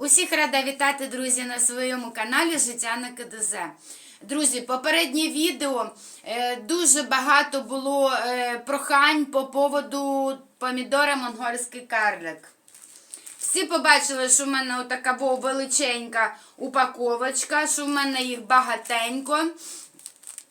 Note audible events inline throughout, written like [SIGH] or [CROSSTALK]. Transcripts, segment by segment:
Усіх рада вітати, друзі, на своєму каналі Життя на КДЗ. Друзі, попереднє відео е, дуже багато було е, прохань по поводу помідора монгольський карлик. Всі побачили, що в мене отака величенька упаковочка, що в мене їх багатенько.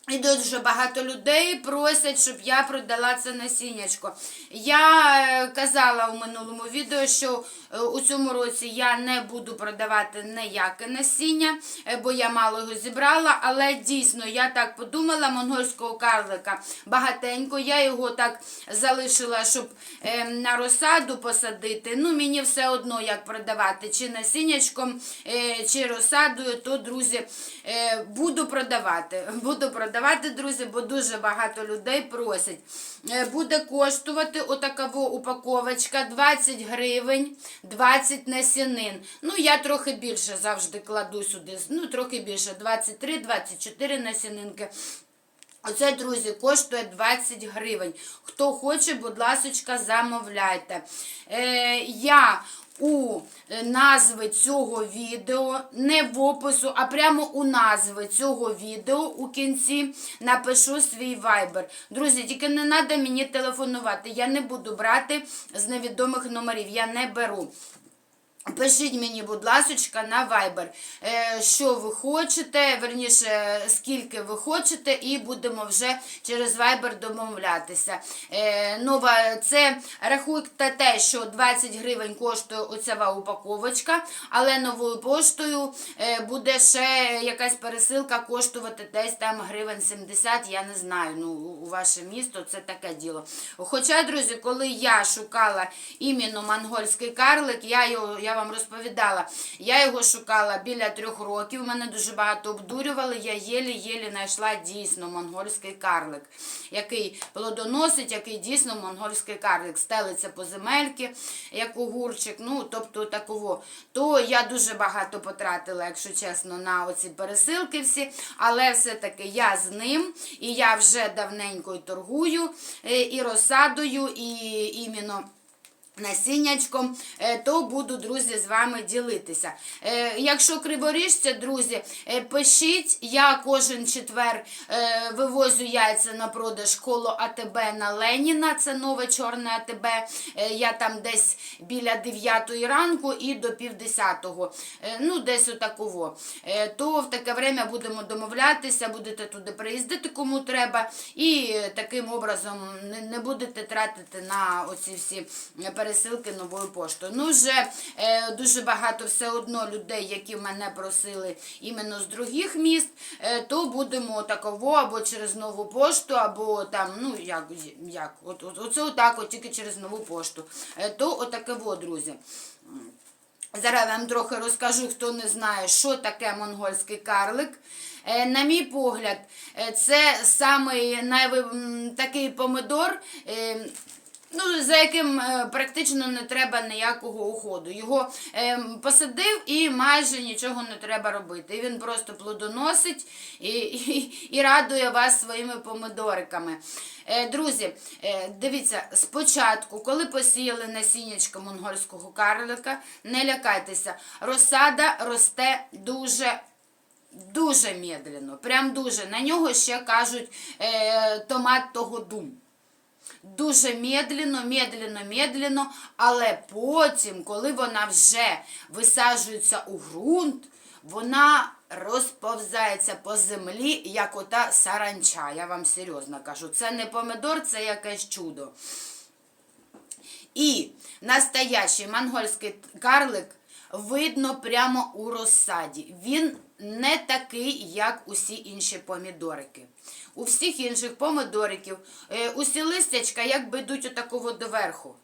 І дуже багато людей просять, щоб я продала це насіннячко. Я е, казала у минулому відео, що е, у цьому році я не буду продавати ніяке насіння, е, бо я мало його зібрала. Але дійсно я так подумала, монгольського карлика багатенько. Я його так залишила, щоб на розсаду посадити. Ну, мені все одно як продавати, чи насіннячком, чи розсадою, то, друзі, буду продавати. Буду продавати, друзі, бо дуже багато людей просять. Е, Буде коштувати отакова упаковочка 20 гривень, 20 насінин. Ну, я трохи більше завжди кладу сюди. Ну, трохи більше, 23-24 насінинки. Оце, друзі, коштує 20 гривень. Хто хоче, будь ласочка, замовляйте. Е, я у е, назви цього відео, не в опису, а прямо у назви цього відео у кінці напишу свій вайбер. Друзі, тільки не треба мені телефонувати. Я не буду брати з невідомих номерів. Я не беру. Пишіть мені, будь ласочка, на Viber, е, що ви хочете, верніше, скільки ви хочете, і будемо вже через Viber домовлятися. Е, Нова, це рахуйте те, що 20 гривень коштує оця упаковочка, але новою поштою е, буде ще якась пересилка коштувати десь там гривень 70, я не знаю, ну, у ваше місто це таке діло. Хоча, друзі, коли я шукала іменно монгольський карлик, я його я вам розповідала, я його шукала біля трьох років. Мене дуже багато обдурювали. Я єлі-єлі знайшла дійсно монгольський карлик, який плодоносить, який дійсно монгольський карлик. Стелиться по земельки, як огурчик. Ну, тобто такого. То я дуже багато потратила, якщо чесно, на оці пересилки всі. Але все-таки я з ним, і я вже давненько торгую е, і розсадою, і іменно насіннячком, е, то буду, друзі, з вами ділитися. Е, Якщо криворіжця, друзі, е, пишіть, я кожен четвер вивозю яйця на продаж коло АТБ на Леніна, це нове чорне АТБ. Я там десь біля 9 ранку і до півдесятого, Е, ну десь отаково. То в таке время будемо домовлятися, будете туди приїздити, кому треба, і таким образом не, будете тратити на оці всі пересилки новою поштою. Ну, вже е, дуже багато все одно людей, які мене просили іменно з других міст, е, то будемо таково або через нову пошту, або там, ну як, як от, от, оце отак, от тільки через нову пошту. Е, то отакево, друзі. Зараз вам трохи розкажу, хто не знає, що таке монгольський карлик. Е, На мій погляд, е, це самий найви... такий помидор, е, ну, за яким е, практично не треба ніякого уходу. Його е, посадив і майже нічого не треба робити. І він просто плодоносить і, і, і радує вас своїми помидориками. Е, Друзі, е, дивіться, спочатку, коли посіяли насіннячка монгольського карлика, не лякайтеся, розсада росте дуже. Дуже медленно, прям дуже. На нього ще кажуть е, томат того дум. Дуже медленно, медленно, медленно, але потім, коли вона вже висаджується у ґрунт, вона розповзається по землі, як ота саранча. Я вам серйозно кажу. Це не помидор, це якесь чудо. І настоящий монгольський карлик видно прямо у розсаді. Він не такий, як усі інші помідорики. У всіх інших помідориків е, усі листячка якби йдуть отакого доверху.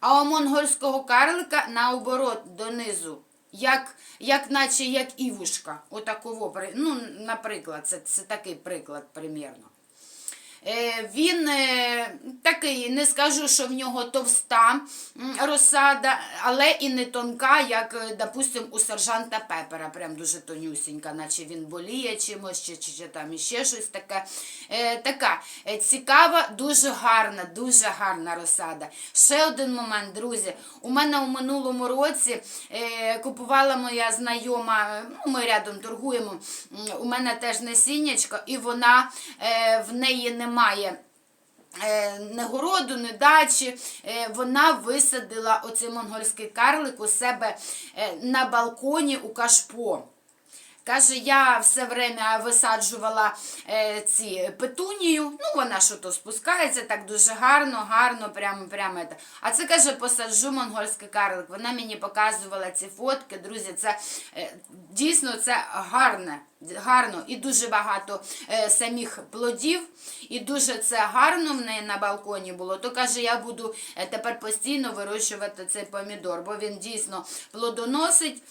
А у монгольського карлика наоборот донизу. Як, як наче як івушка. Отаково, ну, наприклад, це, це такий приклад примірно. Е, Він е, такий, не скажу, що в нього товста розсада, але і не тонка, як, е, допустим, у сержанта Пепера. Прям дуже тонюсінька, наче він боліє чимось, чи, чи, чи там іще щось таке. Така цікава, дуже гарна, дуже гарна розсада. Ще один момент, друзі. У мене у минулому році купувала моя знайома, ну, ми рядом торгуємо. У мене теж насіннячко, і вона в неї немає. Е, Не городу, не дачі, Е, вона висадила оцей монгольський карлик у себе е, на балконі у кашпо. Каже, я все время висаджувала е, ці петунію. Ну, вона що то спускається так дуже гарно, гарно, прямо, прямо. це. А це каже, посаджу монгольський карлик. Вона мені показувала ці фотки. Друзі, це е, дійсно це гарне. Гарно і дуже багато е, самих плодів, і дуже це гарно в неї на балконі було. То каже, я буду е, тепер постійно вирощувати цей помідор, бо він дійсно плодоносить.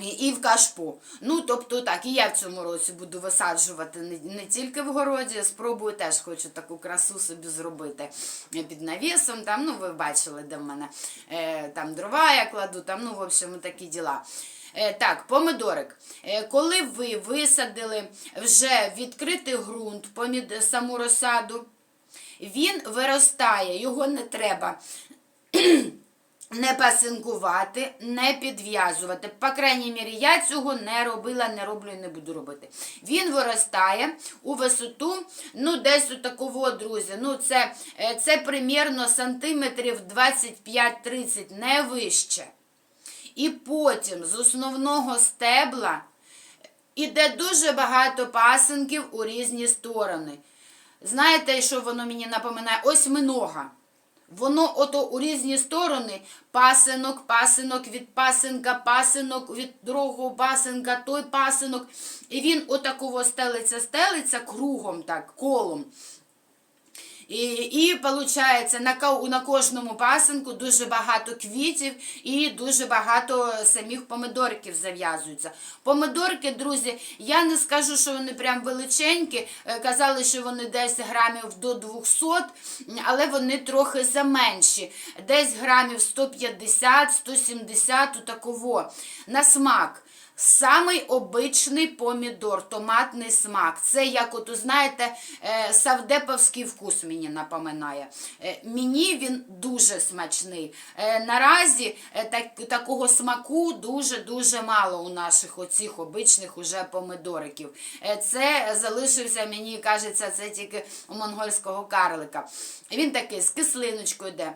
І- в кашпо. Ну, тобто так, і я в цьому році буду висаджувати не, не тільки в городі, спробую теж хочу таку красу собі зробити під навісом. Там, ну, ви бачили, де в мене е, там дрова я кладу, там, ну, в общем, такі діла. Е, так, помидорик. Е, коли ви висадили вже відкритий ґрунт, помід, саму розсаду, він виростає, його не треба не пасинкувати, не підв'язувати. По крайній мірі, я цього не робила, не роблю і не буду робити. Він виростає у висоту, ну, десь у такого, друзі. Ну, це, е, це примірно сантиметрів 25-30, не вище. І потім з основного стебла іде дуже багато пасинків у різні сторони. Знаєте, що воно мені напоминає? Ось минога. Воно ото у різні сторони пасинок, пасинок від пасинка, пасинок від другого пасинка, той пасинок. І він отакого стелиться, стелиться кругом, так, колом. І, і виходить, на, на кожному пасинку дуже багато квітів і дуже багато самих помидорків зав'язуються. Помидорки, друзі, я не скажу, що вони прям величенькі. Е, Казали, що вони десь грамів до 200, але вони трохи заменші. Десь грамів 150-170 у такого. На смак. Самий обичний помідор, томатний смак. Це як, от, знаєте, е, савдеповський вкус мені напоминає. Е, Мені він дуже смачний. Е, Наразі так, такого смаку дуже-дуже мало у наших оцих обичних уже помидориків. Це залишився, мені кажеться, це тільки у монгольського карлика. Він такий з кислиночкою йде.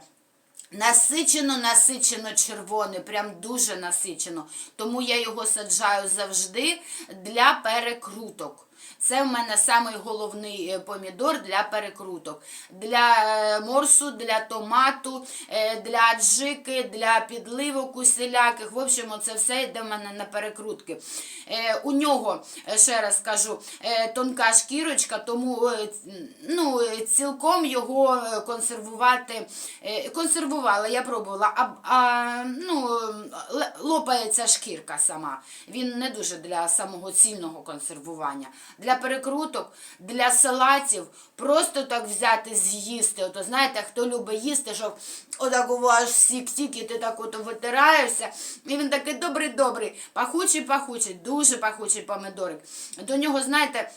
Насичено, насичено червоний, прям дуже насичено. Тому я його саджаю завжди для перекруток. Це в мене самий головний е, помідор для перекруток. Для е, морсу, для томату, е, для аджики, для підливок усіляких. В общем, це все йде в мене на перекрутки. У нього, ще раз кажу, тонка шкірочка, тому ну, цілком його консервувати. Консервувала, я пробувала, а, а ну, лопається шкірка сама. Він не дуже для самого цільного консервування. Для перекруток, для салатів, просто так взяти, з'їсти. Ото знаєте, хто любить їсти, щоб отак у вас сік-сік, і ти так от витираєшся. І він такий добрий-добрий, пахучий, пахучий, дуже пахучий помидорик. До нього, знаєте.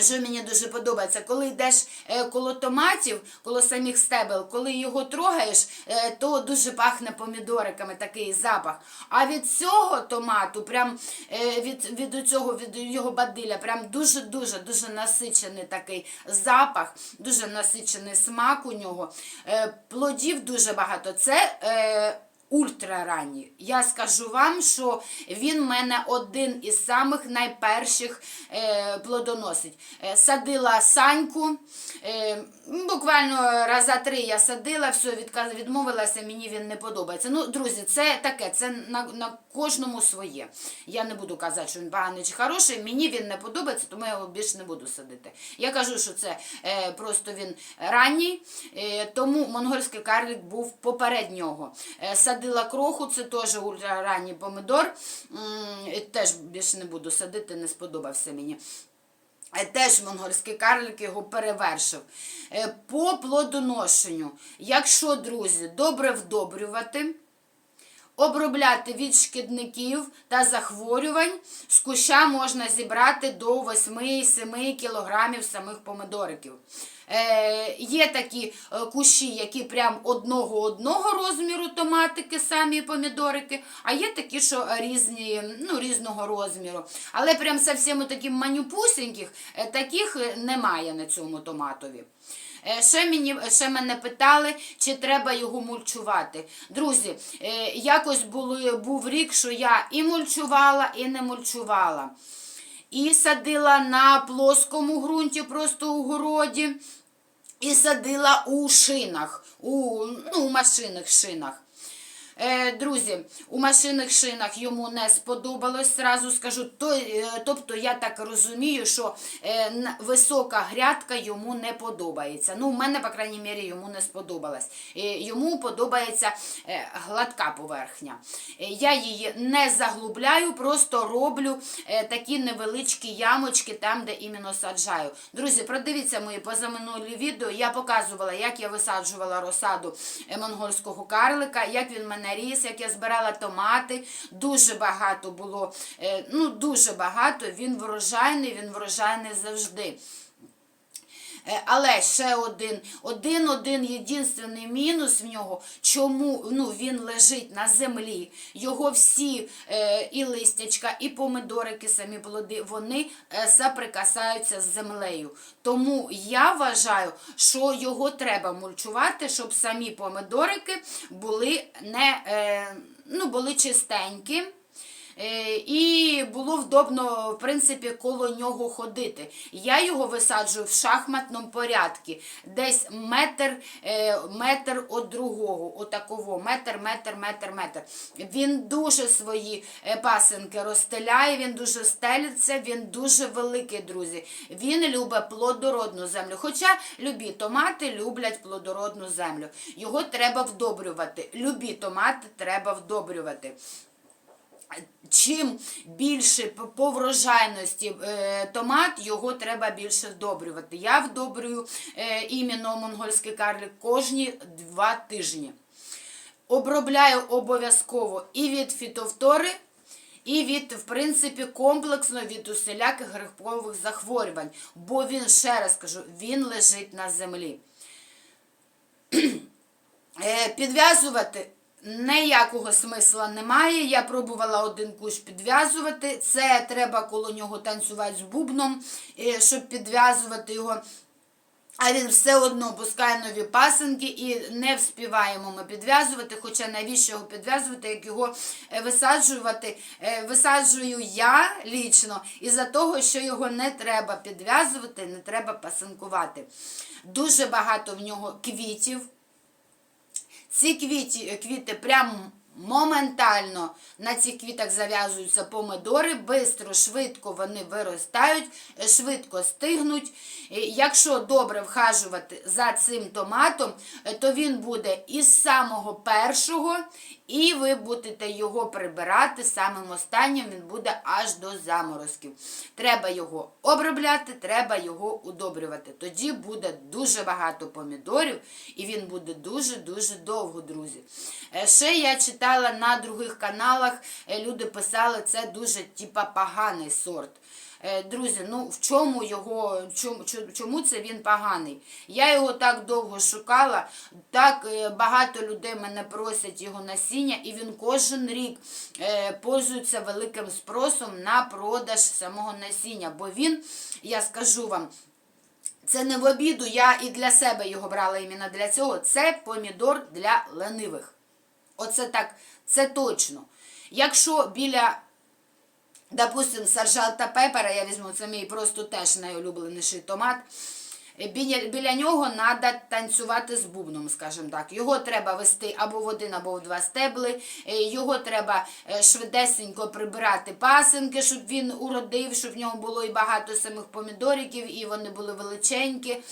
Що мені дуже подобається, коли йдеш е, коло томатів, коло самих стебел, коли його трогаєш, е, то дуже пахне помідориками такий запах. А від цього томату, прям е, від, від цього, від його бадиля, прям дуже-дуже дуже насичений такий запах, дуже насичений смак у нього. Плодів дуже багато. Це ультраранній. Я скажу вам, що він в мене один із самих найперших е, плодоносить. Е, садила саньку, е, буквально раза три я садила, все, відказ, відмовилася, мені він не подобається. Ну, друзі, це таке, це на, на кожному своє. Я не буду казати, що він поганий чи хороший, мені він не подобається, тому я його більше не буду садити. Я кажу, що це е, просто він ранній, е, тому монгольський карлик був поперед нього. Е, садила кроху, це теж ультраранній помидор. Теж більше не буду садити, не сподобався мені. Е, Теж монгольський карлик його перевершив. Е, По плодоношенню, якщо, друзі, добре вдобрювати, обробляти від шкідників та захворювань, з куща можна зібрати до 8-7 кілограмів самих помидориків. Е, є такі е, кущі, які прям одного-одного розміру томатики, самі помідорики, а є такі, що різні, ну, різного розміру. Але прям зовсім таких манюпусеньких, е, таких е, немає на цьому томатові. Е, Ще, мені, ще мене питали, чи треба його мульчувати. Друзі, е, якось було, був рік, що я і мульчувала, і не мульчувала. І садила на плоскому ґрунті, просто у городі, і садила у шинах, у, ну, машинних шинах. Е, друзі, у машинних шинах йому не сподобалось, зразу скажу. Е, тобто я так розумію, що е, висока грядка йому не подобається. Ну, у мене, по крайній мірі, йому не сподобалось. Йому подобається гладка поверхня. Я її не заглубляю, просто роблю такі невеличкі ямочки там, де іменно саджаю. Друзі, продивіться мої позаминулі відео. Я показувала, як я висаджувала розсаду монгольського карлика, як він мене ріс, як я збирала томати. Дуже багато було, е, ну дуже багато. Він врожайний, він врожайний завжди. Е, Але ще один, один, один єдинственний мінус в нього, чому ну, він лежить на землі. Його всі е, і листячка, і помидорики, самі плоди, вони е, соприкасаються з землею. Тому я вважаю, що його треба мульчувати, щоб самі помидорики були не ну, були чистенькі. Е, І було вдобно, в принципі, коло нього ходити. Я його висаджую в шахматному порядку. Десь метр, е, метр від другого, отаково, метр, метр, метр, метр. Він дуже свої е, пасинки розстеляє, він дуже стелиться, він дуже великий, друзі. Він любить плодородну землю. Хоча любі томати люблять плодородну землю. Його треба вдобрювати. Любі томати треба вдобрювати чим більше по- врожайності е, томат, його треба більше вдобрювати. Я вдобрюю е, іменно монгольський карлик кожні два тижні. Обробляю обов'язково і від фітовтори, і від, в принципі, комплексно від усіляких грибкових захворювань. Бо він, ще раз кажу, він лежить на землі. [CLEARS THROAT] Е, Підв'язувати ніякого смисла немає. Я пробувала один кущ підв'язувати. Це треба коло нього танцювати з бубном, е, щоб підв'язувати його. А він все одно пускає нові пасенки і не вспіваємо ми підв'язувати. Хоча навіщо його підв'язувати, як його е, висаджувати, Е, висаджую я лічно із-за того, що його не треба підв'язувати, не треба пасинкувати. Дуже багато в нього квітів. Ці квіті, квіти прям моментально на цих квітах зав'язуються помидори, бистро, швидко вони виростають, е, швидко стигнуть. Е, Якщо добре вхажувати за цим томатом, е, то він буде із самого першого, і ви будете його прибирати самим останнім, він буде аж до заморозків. Треба його обробляти, треба його удобрювати. Тоді буде дуже багато помідорів, і він буде дуже-дуже довго, друзі. Е, Ще я читала на других каналах, е, люди писали, це дуже типа поганий сорт. Е, Друзі, ну в чому його, чому, чому це він поганий? Я його так довго шукала, так е, багато людей мене просять його насіння, і він кожен рік е, пользується великим спросом на продаж самого насіння. Бо він, я скажу вам, це не в обіду, я і для себе його брала іменно для цього. Це помідор для ленивих. Оце так, це точно. Якщо біля, допустим, саржалта пепера, я візьму, це мій просто теж найулюбленіший томат. е, Біля, біля нього треба танцювати з бубном, скажімо так. Його треба вести або в один, або в два стебли. Е, Його треба е, швидесенько прибирати пасинки, щоб він уродив, щоб в нього було і багато самих помідориків, і вони були величенькі.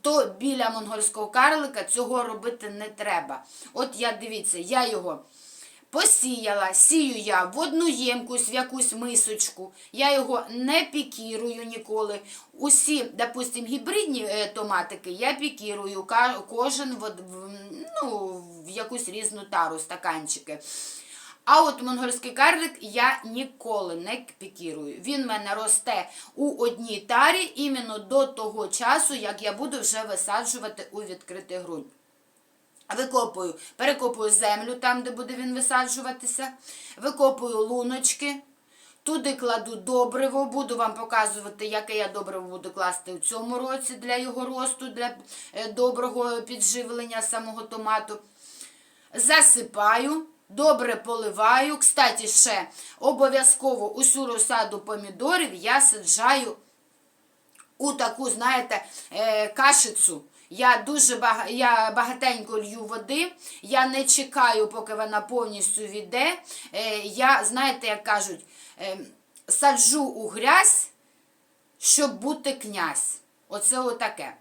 То біля монгольського карлика цього робити не треба. От я дивіться, я його Посіяла, сію я в одну ємкусь, в якусь мисочку. Я його не пікірую ніколи. Усі, допустим, гібридні е, томатики я пікірую, кожен в, в, ну, в якусь різну тару, стаканчики. А от монгольський карлик я ніколи не пікірую. Він в мене росте у одній тарі іменно до того часу, як я буду вже висаджувати у відкритий ґрунт. Викопую, перекопую землю там, де буде він висаджуватися, викопую луночки, туди кладу добриво, буду вам показувати, яке я добриво буду класти у цьому році для його росту, для е, доброго підживлення самого томату. Засипаю, добре поливаю. Кстати, ще обов'язково усю розсаду помідорів я саджаю у таку, знаєте, е, кашицю. Я дуже бага... я багатенько лью води, я не чекаю, поки вона повністю віде. Е, я, знаєте, як кажуть, е, саджу у грязь, щоб бути князь. Оце отаке.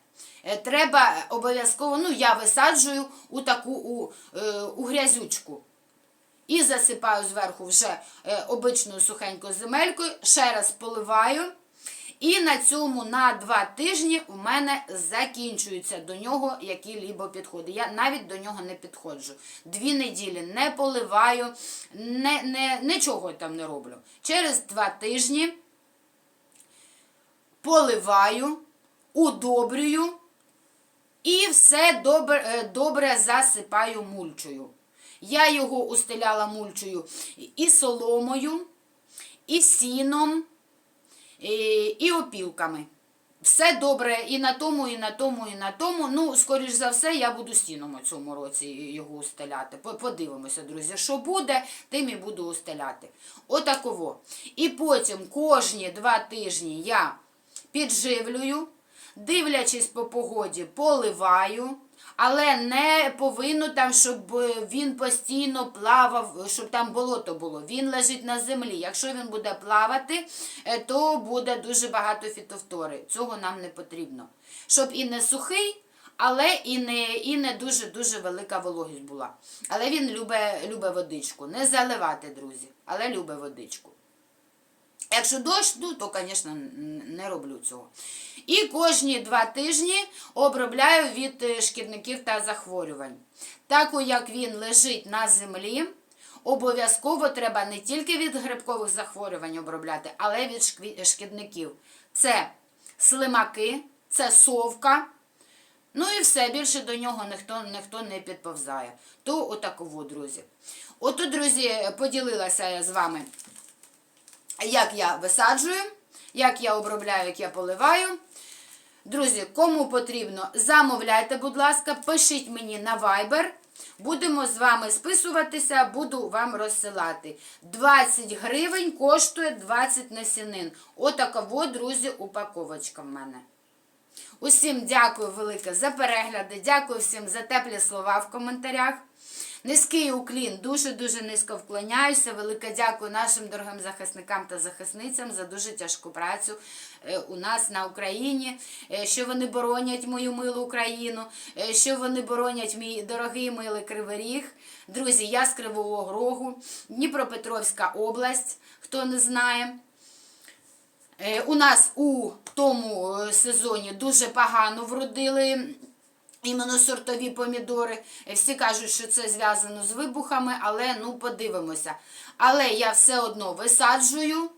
Е, Треба обов'язково, ну я висаджую у таку у, у грязючку. І засипаю зверху вже обичною сухенькою земелькою, ще раз поливаю. І на цьому на два тижні у мене закінчуються до нього які-либо підходи. Я навіть до нього не підходжу. Дві неділі не поливаю, не, не, нічого там не роблю. Через два тижні поливаю, удобрюю і все добре, е, добре засипаю мульчою. Я його устеляла мульчою і соломою, і сіном, і, і опілками. Все добре і на тому, і на тому, і на тому. Ну, скоріш за все, я буду сіном у цьому році його устеляти. Подивимося, друзі, що буде, тим і буду устеляти. Отаково. І потім кожні два тижні я підживлюю, дивлячись по погоді, поливаю. Але не повинно там, щоб е, він постійно плавав, щоб там болото було. Він лежить на землі. Якщо він буде плавати, е, то буде дуже багато фітофтори. Цього нам не потрібно. Щоб і не сухий, але і не, і не дуже-дуже велика вологість була. Але він любить, любить водичку. Не заливати, друзі, але любить водичку. Якщо дощ, ну, то, звісно, не роблю цього. І кожні два тижні обробляю від е, шкідників та захворювань. Так як він лежить на землі, обов'язково треба не тільки від грибкових захворювань обробляти, але й від шкідників. Це слимаки, це совка. Ну і все, більше до нього ніхто, ніхто не підповзає. То отаково, друзі. Отут, друзі, поділилася я з вами як я висаджую, як я обробляю, як я поливаю. Друзі, кому потрібно, замовляйте, будь ласка, пишіть мені на Viber. Будемо з вами списуватися, буду вам розсилати. 20 гривень коштує 20 насінин. Отакова, друзі, упаковочка в мене. Усім дякую велике за перегляди. Дякую всім за теплі слова в коментарях. Низький уклін, дуже-дуже низько вклоняюся. Велике дякую нашим дорогим захисникам та захисницям за дуже тяжку працю е, у нас на Україні, е, що вони боронять мою милу Україну, е, що вони боронять мій дорогий милий Кривий Ріг. Друзі, я з Кривого Рогу, Дніпропетровська область, хто не знає. У нас у тому сезоні дуже погано вродили іменно сортові помідори. Е, Всі кажуть, що це зв'язано з вибухами, але ну подивимося. Але я все одно висаджую,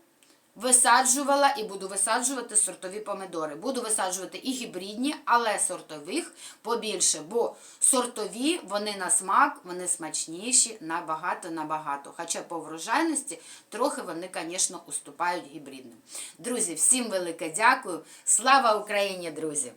висаджувала і буду висаджувати сортові помідори. Буду висаджувати і гібридні, але сортових побільше, бо сортові вони на смак, вони смачніші набагато-набагато. Хоча по врожайності трохи вони, звісно, уступають гібридним. Друзі, всім велике дякую. Слава Україні, друзі!